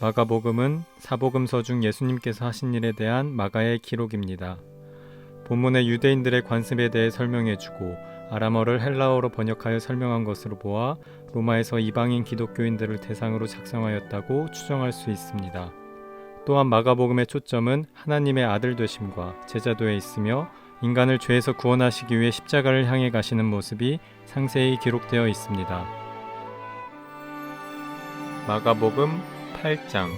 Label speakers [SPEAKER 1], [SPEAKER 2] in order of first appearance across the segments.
[SPEAKER 1] 마가복음은 사복음서 중 예수님께서 하신 일에 대한 마가의 기록입니다. 본문의 유대인들의 관습에 대해 설명해주고 아람어를 헬라어로 번역하여 설명한 것으로 보아 로마에서 이방인 기독교인들을 대상으로 작성하였다고 추정할 수 있습니다. 또한 마가복음의 초점은 하나님의 아들 되심과 제자도에 있으며 인간을 죄에서 구원하시기 위해 십자가를 향해 가시는 모습이 상세히 기록되어 있습니다. 마가복음 8장.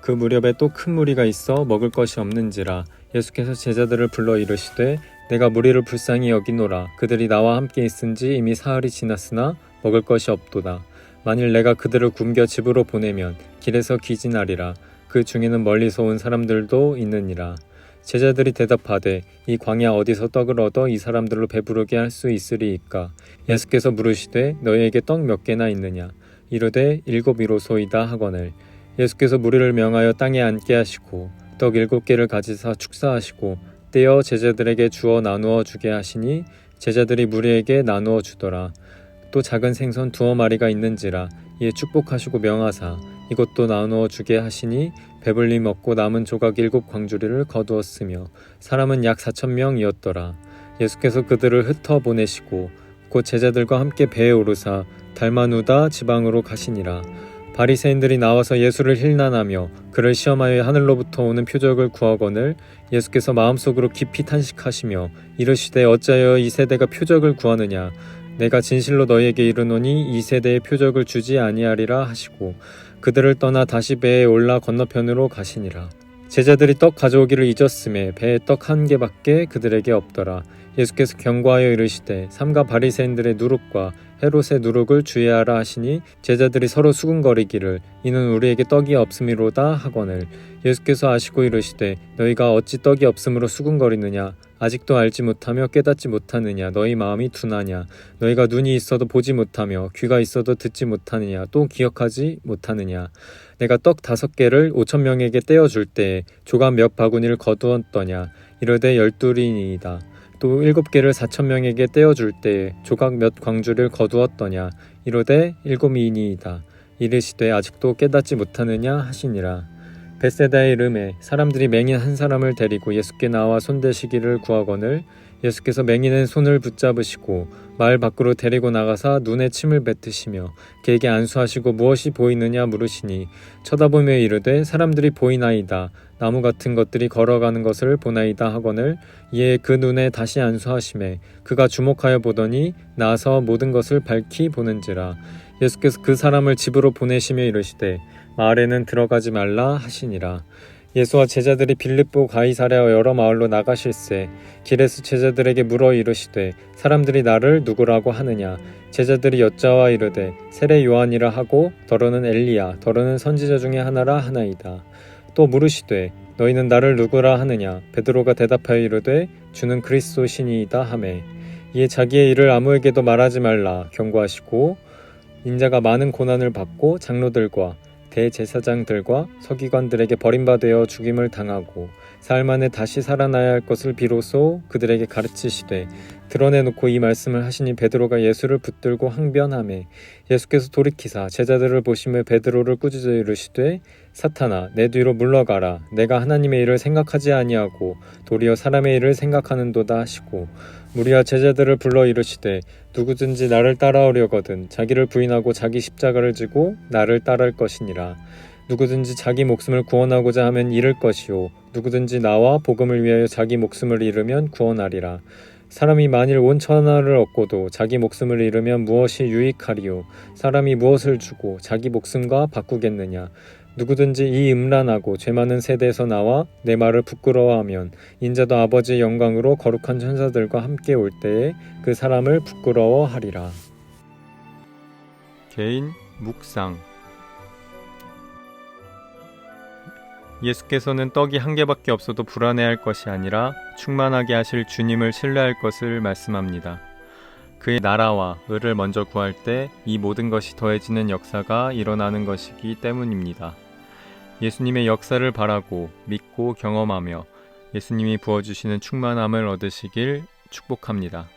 [SPEAKER 1] 그 무렵에 또 큰 무리가 있어 먹을 것이 없는지라 예수께서 제자들을 불러 이르시되 내가 무리를 불쌍히 여기노라. 그들이 나와 함께 있은지 이미 사흘이 지났으나 먹을 것이 없도다. 만일 내가 그들을 굶겨 집으로 보내면 길에서 기진하리라. 그 중에는 멀리서 온 사람들도 있느니라. 제자들이 대답하되 이 광야 어디서 떡을 얻어 이 사람들로 배부르게 할 수 있으리이까? 예수께서 물으시되 너희에게 떡 몇 개나 있느냐 이르되 일곱이로소이다 하거늘 예수께서 무리를 명하여 땅에 앉게 하시고 떡 일곱 개를 가지사 축사하시고 떼어 제자들에게 주어 나누어 주게 하시니 제자들이 무리에게 나누어 주더라. 또 작은 생선 두어 마리가 있는지라 이에 축복하시고 명하사 이것도 나누어 주게 하시니 배불리 먹고 남은 조각 일곱 광주리를 거두었으며 사람은 약 사천 명이었더라. 예수께서 그들을 흩어 보내시고 곧 제자들과 함께 배에 오르사 달마누다 지방으로 가시니라. 바리새인들이 나와서 예수를 힐난하며 그를 시험하여 하늘로부터 오는 표적을 구하거늘 예수께서 마음속으로 깊이 탄식하시며 이르시되 어찌하여 이 세대가 표적을 구하느냐? 내가 진실로 너희에게 이르노니 이 세대에 표적을 주지 아니하리라 하시고 그들을 떠나 다시 배에 올라 건너편으로 가시니라. 제자들이 떡 가져오기를 잊었음에 배에 떡 한 개밖에 그들에게 없더라. 예수께서 경고하여 이르시되 삼가 바리새인들의 누룩과 헤롯의 누룩을 주의하라 하시니 제자들이 서로 수군거리기를 이는 우리에게 떡이 없음이로다 하거늘. 예수께서 아시고 이르시되 너희가 어찌 떡이 없음으로 수군거리느냐? 아직도 알지 못하며 깨닫지 못하느냐? 너희 마음이 둔하냐? 너희가 눈이 있어도 보지 못하며 귀가 있어도 듣지 못하느냐? 또 기억하지 못하느냐? 내가 떡 다섯 개를 오천 명에게 떼어 줄 때에 조각 몇 바구니를 거두었더냐? 이르되 열둘이니이다 또 일곱 개를 사천 명에게 떼어 줄 때에 조각 몇 광주를 거두었더냐. 이르되 일곱이니이다. 이르시되 아직도 깨닫지 못하느냐 하시니라. 베세다의 이름에 사람들이 맹인 한 사람을 데리고 예수께 나와 손대시기를 구하거늘 예수께서 맹인의 손을 붙잡으시고 마을 밖으로 데리고 나가사 눈에 침을 뱉으시며 그에게 안수하시고 무엇이 보이느냐 물으시니 쳐다보며 이르되 사람들이 보이나이다 나무 같은 것들이 걸어가는 것을 보나이다 하거늘 이에 그 눈에 다시 안수하심에 그가 주목하여 보더니 나서 모든 것을 밝히 보는지라. 예수께서 그 사람을 집으로 보내시며 이르시되 마을에는 들어가지 말라 하시니라. 예수와 제자들이 빌립보 가이사랴 여러 마을로 나가실세 길에서 제자들에게 물어 이르시되 사람들이 나를 누구라고 하느냐? 제자들이 여자와 이르되 세례 요한이라 하고 더러는 엘리야 더러는 선지자 중에 하나라 하나이다 또 물으시되 너희는 나를 누구라 하느냐? 베드로가 대답하여 이르되 주는 그리스도 신이이다 하매. 이에 자기의 일을 아무에게도 말하지 말라. 경고하시고 인자가 많은 고난을 받고 장로들과 대제사장들과 서기관들에게 버림받아 죽임을 당하고 사흘 만에 다시 살아나야 할 것을 비로소 그들에게 가르치시되 드러내놓고 이 말씀을 하시니 베드로가 예수를 붙들고 항변하매 예수께서 돌이키사 제자들을 보시며 베드로를 꾸짖어 이르시되 사탄아 내 뒤로 물러가라. 내가 하나님의 일을 생각하지 아니하고 도리어 사람의 일을 생각하는도다 하시고 무리와 제자들을 불러 이르시되 누구든지 나를 따라오려거든 자기를 부인하고 자기 십자가를 지고 나를 따를 것이니라. 누구든지 자기 목숨을 구원하고자 하면 잃을 것이요. 누구든지 나와 복음을 위하여 자기 목숨을 잃으면 구원하리라. 사람이 만일 온 천하를 얻고도 자기 목숨을 잃으면 무엇이 유익하리요? 사람이 무엇을 주고 자기 목숨과 바꾸겠느냐 누구든지 이 음란하고 죄 많은 세대에서 나와 내 말을 부끄러워하면 인자도 아버지의 영광으로 거룩한 천사들과 함께 올 때에 그 사람을 부끄러워하리라. 개인 묵상 예수께서는 떡이 한 개밖에 없어도 불안해할 것이 아니라 충만하게 하실 주님을 신뢰할 것을 말씀합니다. 그의 나라와 의를 먼저 구할 때 이 모든 것이 더해지는 역사가 일어나는 것이기 때문입니다. 예수님의 역사를 바라고 믿고 경험하며 예수님이 부어주시는 충만함을 얻으시길 축복합니다.